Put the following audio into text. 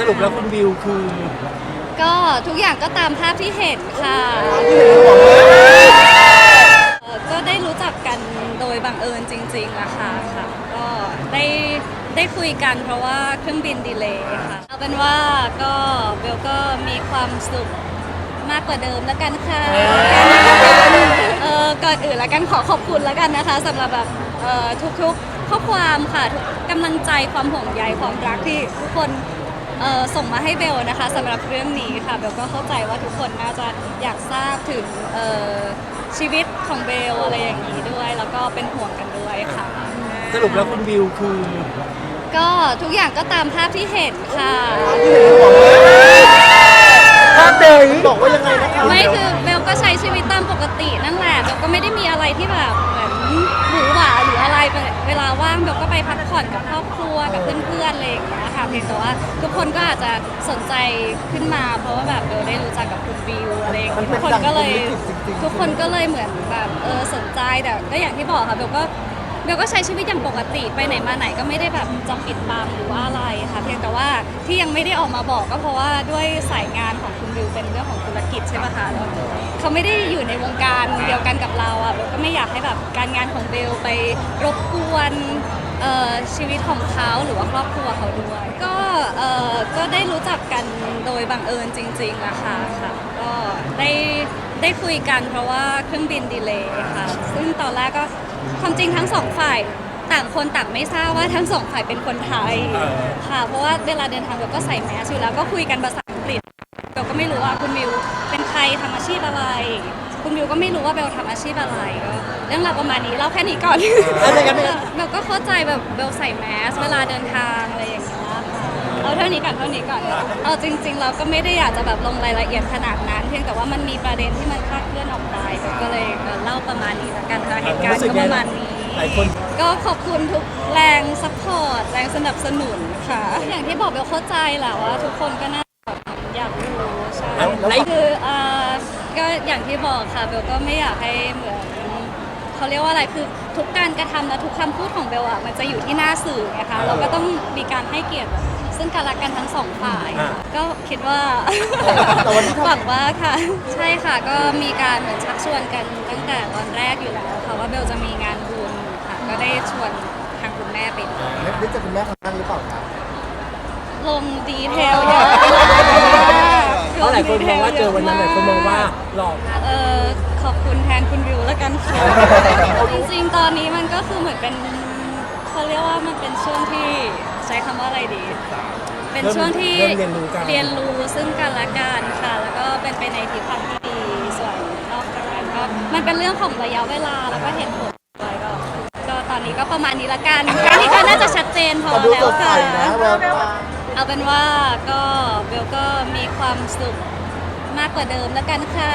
สรุปแล้วคุณวิวคือก็ทุกอย่างก็ตามภาพที่เห็นค่ะเอ่อก็ได้รู้จักกันโดยบังเอิญจริงๆอะค่ะค่ะ ก็ได้ได้คุยกันเพราะว่าเครื่องบินดีเลย์ค่ะเอาเป็นว่าก็เบลก็มีความสุขมากกว่าเดิมแล้วกันค่ะเออก่อนอื่นแล้วกันขอขอบคุณแล้วกันนะคะสำหรับแบบเอ่อทุกๆข้อความค่ะทุกกำลังใจความห่วงใยความรักที่ทุกคน เอ่อส่งมาให้เบลนะคะสำหรับเรื่องนี้ค่ะเบลก็เข้าใจว่าทุกคนน่าจะอยากทราบถึงเอ่อชีวิตของเบลอะไรอย่างนี้ด้วย แล้วก็เป็นห่วงกันด้วยค่ะ สรุปแล้วคุณวิวคือก็ทุกอย่างก็ตามภาพที่เห็นค่ะ ภาพเดยบอกว่ายังไงนะคะไม่คือเบลก็ใช้ชีวิตตามปกตินั่นแหละเบลก็ไม่ได้มีอะไรที่แบบเหมือนหรูหราหรืออะไรเวลาว่างเบ เงี้ยค่ะเพียงแต่ว่าทุกคนก็อาจจะสนใจขึ้นมา เพราะว่าแบบเบลได้รู้จักกับคุณวิวอะไรอย่างเงี้ยทุกคนก็เลยทุกคนก็เลยเหมือนแบบเออสนใจแต่ก็อย่างที่บอกค่ะเบลก็เบลก็ใช้ชีวิตอย่างปกติไปไหนมาไหนก็ไม่ได้แบบจะปิดบังหรือว่าอะไรค่ะเพียงแต่ว่าที่ยังไม่ได้ออกมาบอกก็เพราะว่าด้วยสายงานของคุณวิวเป็นเรื่องของธุรกิจใช่ไหมคะแล้วเขาไม่ได้อยู่ในวงการเดียวกันกับเราอะเบลก็ไม่อยากให้แบบการงานของเบลไปรบกวน เอ่อชีวิตของเขาหรือว่าครอบครัวเขาด้วย ก็เอ่อก็ได้รู้จักกันโดยบังเอิญจริงๆนะคะค่ะก็ได้ได้คุยกันเพราะว่าเครื่องบินดีเลย์ค่ะ ซึ่งตอนแรกก็ความจริงทั้งสองฝ่ายต่างคนต่างไม่ทราบว่าทั้งสองฝ่ายเป็นคนไทยค่ะเพราะว่าเวลาเดินทางเราก็ใส่แมสอยู่แล้วก็คุยกันภาษาอังกฤษเราก็ไม่รู้ว่าคุณวิวเป็นใครทำอาชีพอะไร คุณวิวก็ไม่รู้ว่าเบลทำอาชีพอะไรก็เรื่องราวประมาณนี้เล่าแค่นี้ก่อนอะไรกันเนี่ย เบลก็เข้าใจแบบเบลใส่แมสเวลาเดินทางอะไรอย่างเงี้ยค่ะเอาเท่านี้ก่อนเท่านี้ก่อนเอาจริง ๆ เราก็ไม่ได้อยากจะแบบลงรายละเอียดขนาดนั้น เพียงแต่ว่ามันมีประเด็นที่มันคลาดเคลื่อนออกไปเบลก็เลยเอ่อเล่าประมาณนี้ละกันค่ะเหตุการณ์ก็ประมาณนี้ หลายคน ก็ขอบคุณทุกแรงซัพพอร์ตแรงสนับสนุนค่ะ อย่างที่บอกเบลเข้าใจแหละว่าทุกคนก็น่าจะแบบอยากรู้ใช่แล้วแล้วคือเอ่อ ก็อย่างที่บอกค่ะเบลก็ไม่อยากให้เหมือนเขาเรียกว่าอะไรคือทุกการกระทำและทุกคำพูดของเบลอะมันจะอยู่ที่หน้าสื่อไงคะเราก็ต้องมีการให้เกียรติซึ่งกันและกันทั้งสองฝ่าย อ่า ก็คิดว่าแต่วันที่ทำหวังว่าค่ะ ใช่ค่ะก็มีการเหมือนชักชวนกันตั้งแต่ตอนแรกอยู่แล้วค่ะว่าเบลจะมีงานบุญค่ะก็ได้ชวนทางคุณแม่ไปด้วยได้เจอคุณแม่ครั้งนั้นหรือเปล่าครับลงดีเทลเยอะเพราะหลายคนมองว่าเจอวันนั้นหลายคนมองว่าหลอก เออขอบคุณแทนคุณวิวแล้วกันค่ะ จริงๆ ตอนนี้มันก็คือเหมือนเป็นเขาเรียกว่ามันเป็นช่วงที่ใช้คำว่าอะไรดี เป็นช่วงที่เริ่มเรียนรู้กัน เรียนรู้ซึ่งกันและกันค่ะ แล้วก็เป็นไปในทิศทางที่ดีส่วนนอกจากนั้นก็มันเป็นเรื่องของระยะเวลาแล้วก็เหตุผลด้วยก็ก็ตอนนี้ก็ประมาณนี้ละกันแค่นี้ก็น่าจะชัดเจนพอแต่ดูแล้วสดใสค่ะนะแววตา เอาเป็นว่าก็เบลก็มีความสุขมากกว่าเดิมแล้วกันค่ะ